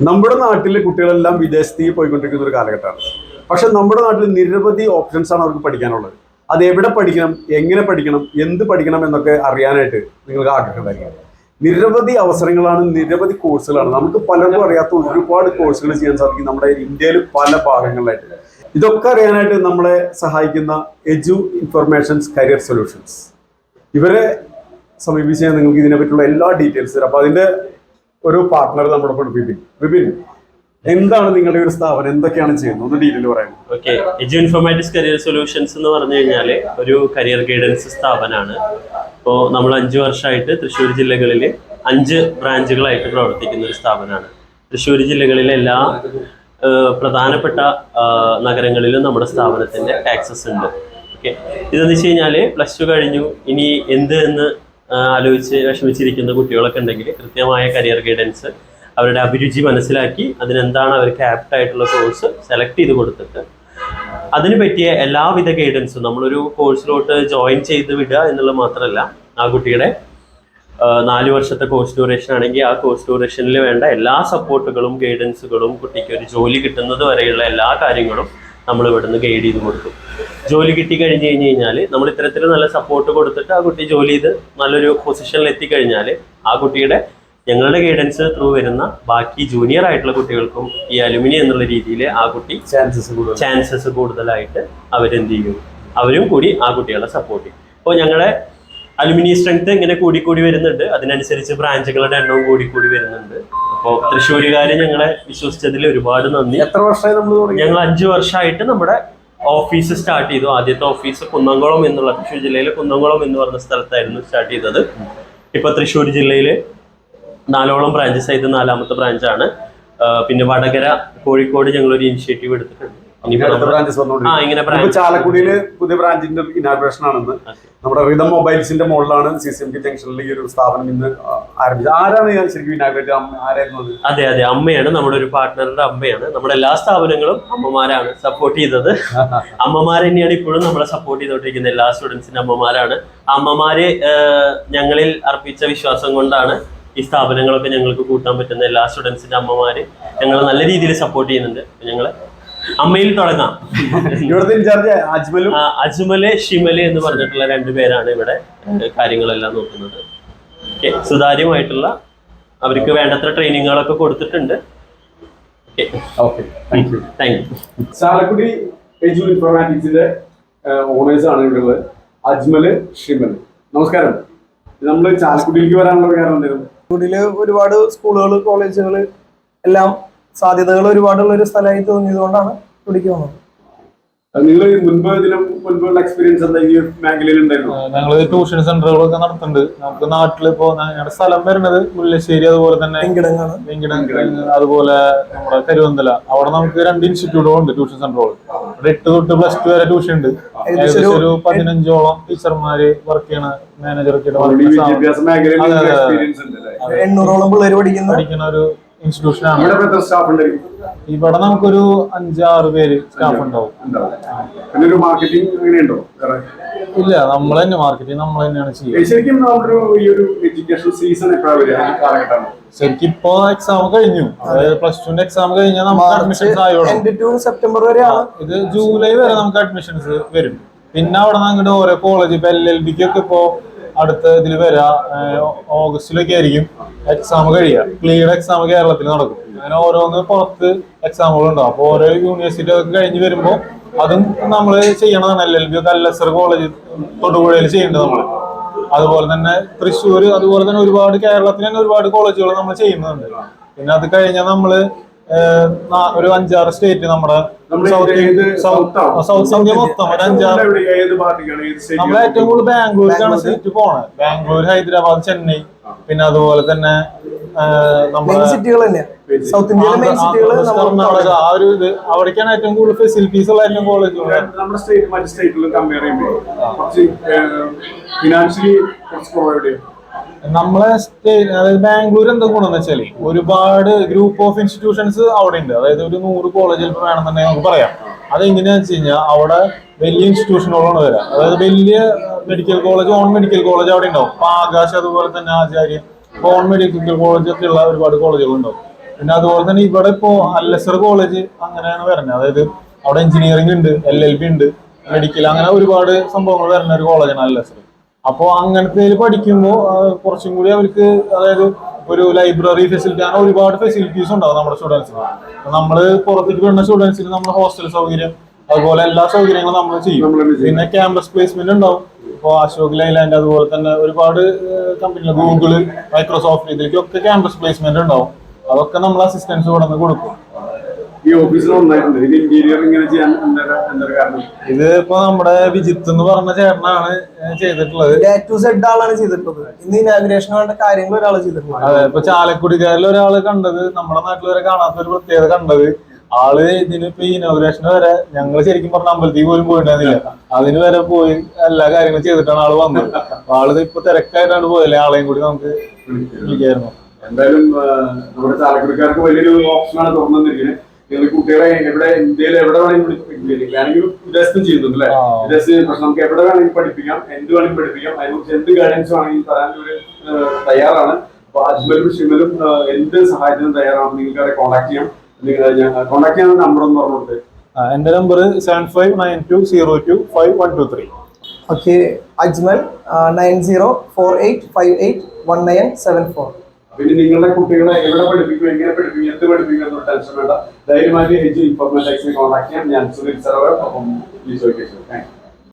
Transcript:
നമ്മുടെ നാട്ടിലെ കുട്ടികളെല്ലാം വിദേശത്തേക്ക് പോയിക്കൊണ്ടിരിക്കുന്ന ഒരു കാലഘട്ടമാണ്. പക്ഷെ നമ്മുടെ നാട്ടിൽ നിരവധി ഓപ്ഷൻസ് ആണ് അവർക്ക് പഠിക്കാനുള്ളത്. അത് എവിടെ പഠിക്കണം എങ്ങനെ പഠിക്കണം എന്ത് പഠിക്കണം എന്നൊക്കെ അറിയാനായിട്ട് നിങ്ങൾക്ക് ആഗ്രഹം ഉണ്ടായിരിക്കും നിരവധി അവസരങ്ങളാണ് നിരവധി കോഴ്സുകളാണ് നമുക്ക് പലർക്കും അറിയാത്ത ഒരുപാട് കോഴ്സുകൾ ചെയ്യാൻ സാധിക്കും നമ്മുടെ ഇന്ത്യയിൽ പല ഭാഗങ്ങളിലായിട്ട്. ഇതൊക്കെ അറിയാനായിട്ട് നമ്മളെ സഹായിക്കുന്ന എജു ഇൻഫർമേഷൻസ് കരിയർ സൊല്യൂഷൻസ് ഇവരെ സമീപിച്ചാൽ നിങ്ങൾക്ക് ഇതിനെ പറ്റിയുള്ള എല്ലാ ഡീറ്റെയിൽസ് തരാം. അപ്പൊ അതിന്റെ ഒരു പാർട്ണർ നമ്മുടെ കൂടെ വിപിൻ. വിപിൻ എന്താണ് നിങ്ങളുടെ ഒരു സ്ഥാപനം? എന്തൊക്കെയാണ് ചെയ്യുന്നത്? ഒന്ന് ഡീറ്റെയിൽ പറയാം okay Edu Informatics career solutions എന്ന് പറഞ്ഞു കഴിഞ്ഞാൽ ഒരു കരിയർ ഗൈഡൻസ് സ്ഥാപനമാണ് ഇപ്പോൾ നമ്മൾ അഞ്ച് വർഷമായിട്ട് തൃശ്ശൂർ ജില്ലകളിൽ അഞ്ച് ബ്രാഞ്ചുകളായിട്ട് പ്രവർത്തിക്കുന്ന ഒരു സ്ഥാപനമാണ് തൃശ്ശൂർ ജില്ലകളിലെ എല്ലാ പ്രധാനപ്പെട്ട നഗരങ്ങളിലും നമ്മുടെ സ്ഥാപനത്തിന്റെ ആക്സസ് ഉണ്ട്. ഓക്കെ ഇതെന്ന് വെച്ച് കഴിഞ്ഞാൽ പ്ലസ് ടു കഴിഞ്ഞു. ഇനി എന്ത് എന്ന് ആലോചിച്ച് വിഷമിച്ചിരിക്കുന്ന കുട്ടികളൊക്കെ ഉണ്ടെങ്കിൽ കൃത്യമായ കരിയർ ഗൈഡൻസ് അവരുടെ അഭിരുചി മനസ്സിലാക്കി അതിനെന്താണ് അവർക്ക് ആപ്റ്റ് ആയിട്ടുള്ള കോഴ്സ് സെലക്ട് ചെയ്ത് കൊടുത്തിട്ട് അതിന് പറ്റിയ എല്ലാവിധ ഗൈഡൻസും നമ്മളൊരു കോഴ്സിലോട്ട് ജോയിൻ ചെയ്ത് വിടുക എന്നുള്ളത് മാത്രമല്ല ആ കുട്ടിയുടെ നാല് വർഷത്തെ കോഴ്സ് ഡ്യൂറേഷൻ ആണെങ്കിൽ ആ കോഴ്സ് ഡ്യൂറേഷനിൽ വേണ്ട എല്ലാ സപ്പോർട്ടുകളും ഗൈഡൻസുകളും കുട്ടിക്ക് ഒരു ജോലി കിട്ടുന്നത് വരെയുള്ള എല്ലാ കാര്യങ്ങളും നമ്മൾ ഇവിടുന്ന് ഗൈഡ് ചെയ്ത് കൊടുക്കും. ജോലി കിട്ടി കഴിഞ്ഞ് കഴിഞ്ഞ് കഴിഞ്ഞാൽ നമ്മൾ ഇത്തരത്തിൽ നല്ല സപ്പോർട്ട് കൊടുത്തിട്ട് ആ കുട്ടി ജോലി ചെയ്ത് നല്ലൊരു പൊസിഷനിൽ എത്തിക്കഴിഞ്ഞാൽ ആ കുട്ടിയുടെ ഞങ്ങളുടെ ഗൈഡൻസ് ത്രൂ വരുന്ന ബാക്കി ജൂനിയർ ആയിട്ടുള്ള കുട്ടികൾക്കും ഈ അലുമിനി എന്നുള്ള രീതിയിൽ ആ കുട്ടി ചാൻസസ് കൂടുതൽ ചാൻസസ് കൂടുതലായിട്ട് അവരെന്ത് ചെയ്യും അവരും കൂടി ആ കുട്ടികളെ സപ്പോർട്ട് ചെയ്യും. അപ്പോൾ ഞങ്ങളുടെ അലുമിനി സ്ട്രെങ്ത് ഇങ്ങനെ കൂടിക്കൂടി വരുന്നുണ്ട്. അതിനനുസരിച്ച് ബ്രാഞ്ചുകളുടെ എണ്ണവും കൂടിക്കൂടി വരുന്നുണ്ട്. അപ്പോൾ തൃശ്ശൂരുകാർ ഞങ്ങളെ വിശ്വസിച്ചതിൽ ഒരുപാട് നന്ദി. എത്ര വർഷമായി നമ്മൾ ഞങ്ങൾ അഞ്ചു വർഷമായിട്ട് നമ്മുടെ ഓഫീസ് സ്റ്റാർട്ട് ചെയ്തു. ആദ്യത്തെ ഓഫീസ് കുന്നംകുളം എന്നുള്ള തൃശ്ശൂർ ജില്ലയിലെ കുന്നംകുളം എന്ന് പറഞ്ഞ സ്ഥലത്തായിരുന്നു സ്റ്റാർട്ട് ചെയ്തത്. ഇപ്പൊ തൃശ്ശൂർ ജില്ലയിൽ നാലോളം ബ്രാഞ്ചസ് ആയത് നാലാമത്തെ ബ്രാഞ്ചാണ് പിന്നെ വടകര കോഴിക്കോട് ഞങ്ങളൊരു ഇനിഷ്യേറ്റീവ് എടുത്തിട്ടുണ്ട്. ചാലക്കുടിയിൽ പുതിയ ബ്രാഞ്ചിന്റെ ഇനാഗ്രേഷൻ ആണെന്ന്. നമ്മുടെ റിതം മൊബൈൽസിന്റെ മുകളിലാണ് സി സി എം ടി ജംഗ്ഷനിൽ ഈ ഒരു സ്ഥാപനം ഇന്ന് ആരംഭിച്ചത്. ആരാണ് ഞാൻ ശരിക്കും ഇനാഗ്രേറ്റ് ആരായിരുന്നു അത്? അതെ അമ്മയാണ് നമ്മുടെ ഒരു പാർട്ട്ണറുടെ അമ്മയാണ്. നമ്മുടെ എല്ലാ സ്ഥാപനങ്ങളും അമ്മമാരാണ് സപ്പോർട്ട് ചെയ്തത്. അമ്മമാർ തന്നെയാണ് ഇപ്പോഴും നമ്മളെ സപ്പോർട്ട് ചെയ്തോണ്ടിരിക്കുന്നത്. എല്ലാ സ്റ്റുഡൻസിന്റെ അമ്മമാരാണ്. അമ്മമാര് ഞങ്ങളിൽ അർപ്പിച്ച വിശ്വാസം കൊണ്ടാണ് ഈ സ്ഥാപനങ്ങളൊക്കെ ഞങ്ങൾക്ക് കൂട്ടാൻ പറ്റുന്ന എല്ലാ സ്റ്റുഡൻസിന്റെ അമ്മമാര് ഞങ്ങളെ നല്ല രീതിയിൽ സപ്പോർട്ട് ചെയ്യുന്നുണ്ട്. ഞങ്ങൾ അമ്മയിൽ തുടങ്ങാം. ഇവിടുത്തെ ഇൻചാർജ് അജ്മലും? അജ്മൽ ഷിമൽ എന്ന് പറഞ്ഞിട്ടുള്ള രണ്ടുപേരാണ് ഇവിടെ കാര്യങ്ങളെല്ലാം നോക്കുന്നത്. ഓക്കെ സുതാര്യമായിട്ടുള്ള അവർക്ക് വേണ്ടത്ര ട്രെയിനിങ്ങുകളൊക്കെ കൊടുത്തിട്ടുണ്ട്. ചാലക്കുടി എജു ഇൻഫോർമാറ്റിക്സിന്റെ ഓണേഴ്സ് ആണ് ഇവിടെ ഉള്ളത്. അജ്മൽ ഷിമൽ. നമസ്കാരം. നമ്മൾ ചാലക്കുടിയിലേക്ക് വരാനുള്ള കാരണം എന്തായിരുന്നു? ഒരുപാട് സ്കൂളുകൾ കോളേജുകൾ എല്ലാം സാധ്യതകൾ ഒരുപാടുള്ള ഒരു സ്ഥലമായി തോന്നിയതുകൊണ്ടാണ് ഇവിടേക്ക് വന്നത് നിങ്ങൾ മുൻപ് ഇതിന് മുൻപുള്ള എക്സ്പീരിയൻസ് എന്താ? ഈ മേഖലയിൽ ഉണ്ടായിരുന്നു. ഞങ്ങൾ ട്യൂഷൻ സെന്ററുകളൊക്കെ നടത്തുന്നുണ്ട്. നമുക്ക് നാട്ടിൽ ഇപ്പോ ഞങ്ങളുടെ സ്ഥലം വരുന്നത് മുല്ലശ്ശേരി അതുപോലെ തന്നെ വെങ്കിടം അതുപോലെ നമ്മുടെ കരുവന്തല. അവിടെ നമുക്ക് രണ്ട് ഇൻസ്റ്റിറ്റ്യൂട്ടുകൾ ഉണ്ട് ട്യൂഷൻ സെന്ററുകൾ ഇവിടെ എട്ട് തൊട്ട് പ്ലസ് ടു വരെ ട്യൂഷൻ ഉണ്ട്. ഏകദേശം ഒരു പതിനഞ്ചോളം ടീച്ചർമാര് വർക്ക് ചെയ്യണ പഠിക്കുന്ന. പഠിക്കുന്ന ഒരു ഇൻസ്റ്റിറ്റ്യൂഷൻ ആണ്. ഇവിടെ നമുക്കൊരു അഞ്ചാറ് പേര് സ്റ്റാഫ് ഉണ്ടാവും. പിന്നെ ഒരു മാർക്കറ്റിംഗ് അങ്ങനെയുണ്ടോ? ഇല്ല നമ്മൾ തന്നെ മാർക്കറ്റിംഗ് നമ്മൾ തന്നെയാണ് ചെയ്യുക. ശരിക്കും നമ്മുടെ ഈ ഒരു എഡ്യൂക്കേഷൻ സീസൺ ശരിക്കും ഇപ്പൊ എക്സാം കഴിഞ്ഞു. അതായത് പ്ലസ് ടുന്റെ എക്സാം കഴിഞ്ഞാൽ നമുക്ക് അഡ്മിഷൻസ് ആയോളും സെപ്റ്റംബർ വരെയാണ്. ഇത് ജൂലൈ വരെ നമുക്ക് അഡ്മിഷൻസ് വരും. പിന്നെ അവിടെ നിന്ന് അങ്ങോട്ട് ഓരോ കോളേജ് ഇപ്പൊ എൽ എൽ ബിക്ക് ഒക്കെ ഇപ്പോ അടുത്ത ഇതിൽ വരാ ഓഗസ്റ്റിലൊക്കെ ആയിരിക്കും എക്സാം കഴിയുക. ക്ലീഡ് എക്സാം കേരളത്തിൽ നടക്കും. അങ്ങനെ ഓരോന്ന് പുറത്ത് എക്സാമുകൾ ഉണ്ടാവും അപ്പൊ ഓരോ യൂണിവേഴ്സിറ്റി ഒക്കെ കഴിഞ്ഞ് വരുമ്പോ അതും നമ്മൾ ചെയ്യണതാണ്. എൽ എൽ ബി ഒക്കെ എൽ കോളേജ് തൊടുപുഴയിൽ ചെയ്യേണ്ടത് നമ്മൾ അതുപോലെ തന്നെ തൃശ്ശൂർ അതുപോലെ തന്നെ ഒരുപാട് കേരളത്തിൽ തന്നെ ഒരുപാട് കോളേജുകൾ നമ്മൾ ചെയ്യുന്നുണ്ട്. പിന്നെ അത് കഴിഞ്ഞാൽ നമ്മൾ ഒരു അഞ്ചാറ് സ്റ്റേറ്റ് നമ്മുടെ സൗത്ത് ഇന്ത്യ മൊത്തം ഒരു അഞ്ചാറ് നമ്മൾ ഏറ്റവും കൂടുതൽ ബാംഗ്ലൂരിലാണ് സീറ്റ് പോണത് ബാംഗ്ലൂർ ഹൈദരാബാദ് ചെന്നൈ. പിന്നെ അതുപോലെ തന്നെ നമ്മുടെ സിറ്റികൾ തന്നെയാണ് സൗത്ത് ഇന്ത്യയിലെ സിറ്റികൾ ആന്ധ്രാപ്രദേശ്, കർണാടക ആ ഒരു ഇത്. അവിടേക്കാണ് ഏറ്റവും കൂടുതൽ ഫെസിലിറ്റീസ് ഉള്ള ഏറ്റവും കോളേജ് നമ്മുടെ സ്റ്റേറ്റ് മറ്റു സ്റ്റേറ്റിലും കമ്പയർ ചെയ്യുമ്പോൾ കുറച്ച് ഫിനാൻഷ്യലി കുറച്ച് കുറവ് നമ്മളെ അതായത് ബാംഗ്ലൂർ എന്താ ഗുണമെന്ന് വെച്ചാൽ ഒരുപാട് ഗ്രൂപ്പ് ഓഫ് ഇൻസ്റ്റിറ്റ്യൂഷൻസ് അവിടെ ഉണ്ട് അതായത് ഒരു നൂറ് കോളേജ് ചിലപ്പോൾ വേണമെന്നുണ്ടെങ്കിൽ നമുക്ക് പറയാം. അതെങ്ങനെയാണെന്ന് വെച്ച് കഴിഞ്ഞാൽ അവിടെ വലിയ ഇൻസ്റ്റിറ്റ്യൂഷനുകളാണ് വരാം. അതായത് വലിയ medical college own medical college അവിടെ ഉണ്ടാവും. ഇപ്പൊ ആകാശ് അതുപോലെ തന്നെ ആചാര്യ ഓൺ മെഡിക്കൽ കോളേജ് ഒക്കെ ഉള്ള ഒരുപാട് കോളേജുകൾ ഉണ്ടാവും. പിന്നെ അതുപോലെ തന്നെ ഇവിടെ ഇപ്പോ അല്ലസർ കോളേജ് അങ്ങനെയാണ് വരുന്നത്. അതായത് അവിടെ എഞ്ചിനീയറിംഗ് ഉണ്ട് എൽ എൽ ബി ഉണ്ട് മെഡിക്കൽ അങ്ങനെ ഒരുപാട് സംഭവങ്ങൾ വരുന്ന ഒരു കോളേജാണ് അല്ലസർ. അപ്പോൾ അങ്ങനത്തെ പഠിക്കുമ്പോൾ കുറച്ചും കൂടി അവർക്ക് അതായത് ഒരു ലൈബ്രറി ഫെസിലിറ്റി അങ്ങനെ ഒരുപാട് ഫെസിലിറ്റീസ് ഉണ്ടാവും നമ്മുടെ സ്റ്റുഡൻസിന് നമ്മൾ പുറത്തേക്ക് വിടുന്ന സ്റ്റുഡൻസിന് നമ്മൾ ഹോസ്റ്റൽ സൗകര്യം അതുപോലെ എല്ലാ സൗകര്യങ്ങളും നമ്മൾ ചെയ്യും. പിന്നെ ക്യാമ്പസ് പ്ലേസ്മെന്റ് ഉണ്ടാവും. ഇപ്പോൾ അശോക് ലൈലാൻഡ് അതുപോലെ തന്നെ ഒരുപാട് കമ്പനികൾ ഗൂഗിൾ മൈക്രോസോഫ്റ്റ് ഇതിലേക്കൊക്കെ ക്യാമ്പസ് പ്ലേസ്മെന്റ് ഉണ്ടാവും. അതൊക്കെ നമ്മൾ അസിസ്റ്റൻസ് കൊടുക്കും. ഈ ഓഫീസിൽ ഇന്റീരിയർ ഇങ്ങനെ ചെയ്യാൻ എന്താ എന്താ കാരണം? ഇത് ഇപ്പൊ നമ്മുടെ വിജിത്ത് എന്ന് പറഞ്ഞ ചേട്ടനാണ് ചെയ്തിട്ടുള്ളത്. ടു സെഡ് ആളാണ് ചെയ്തിട്ടുള്ളത്. ഇന്ന് ഇനാഗ്രേഷൻ വേണ്ട കാര്യങ്ങൾ ഒരാൾ ചെയ്തിട്ടുള്ളത്. അതെ ഇപ്പൊ ചാലക്കുടിക്കാരിൽ ഒരാൾ കണ്ടത് നമ്മുടെ നാട്ടിൽ വരെ കാണാത്ത ഒരു പ്രത്യേകത കണ്ടത് ആൾ ഇതിന് ഇപ്പൊ ഈ ഇനോഗ്രേഷന് വരെ ഞങ്ങൾ ശരിക്കും പറഞ്ഞ അമ്പലത്തിൽ പോലും പോയിട്ടുണ്ടായിരുന്നില്ല. അതിന് വരെ പോയി എല്ലാ കാര്യങ്ങളും ചെയ്തിട്ടാണ് ആൾ വന്നത്. അപ്പൊ ആൾ ഇപ്പൊ തിരക്കായിട്ടാണ് പോയല്ലേ ആളെയും കൂടി നമുക്ക് വിളിക്കായിരുന്നു. എന്തായാലും നമ്മുടെ ചാലക്കുടിക്കാർക്ക് വലിയൊരു ഓപ്ഷനാണ് തുറന്നിരിക്കുന്നത് കുട്ടികളെ എവിടെ ഇന്ത്യയിൽ എവിടെ വേണമെങ്കിലും ആണെങ്കിൽ വിദേശത്തും ചെയ്യുന്നുണ്ട് അല്ലെ. വിദേശത്ത് നമുക്ക് എവിടെ വേണമെങ്കിലും പഠിപ്പിക്കാം. എന്ത് വേണമെങ്കിലും പഠിപ്പിക്കാം. അതിനെക്കുറിച്ച് എന്ത് ഗൈഡൻസ് വേണമെങ്കിലും തരാൻ ഒരു തയ്യാറാണ്. അപ്പൊ അജ്മലും ഷിമലും എന്ത് സഹായത്തിനും തയ്യാറാണ് നിങ്ങൾക്ക് അവരെ കോൺടാക്ട് ചെയ്യാം. നിങ്ങൾ കോൺടാക്ട് ചെയ്യാൻ നമ്പർ ഒന്ന് പറഞ്ഞു കൊടുത്തേ എന്റെ number seven five nine two zero two five one two three okay Ajmal nine zero four eight five eight one nine seven four പിന്നെ നിങ്ങളുടെ കുട്ടികളെ എവിടെ പഠിപ്പിക്കും എങ്ങനെ പഠിപ്പിക്കും എന്ത് പഠിപ്പിക്കും എന്നൊരു ടെൻഷൻ വേണ്ട. ധൈര്യമായിട്ട് ഹെജ് ഇൻഫോർമേഷൻ കോൺടാക്ട് ചെയ്യാം. ഞാൻ സുനിൽ ഈ ചോദിക്കാം താങ്ക് യു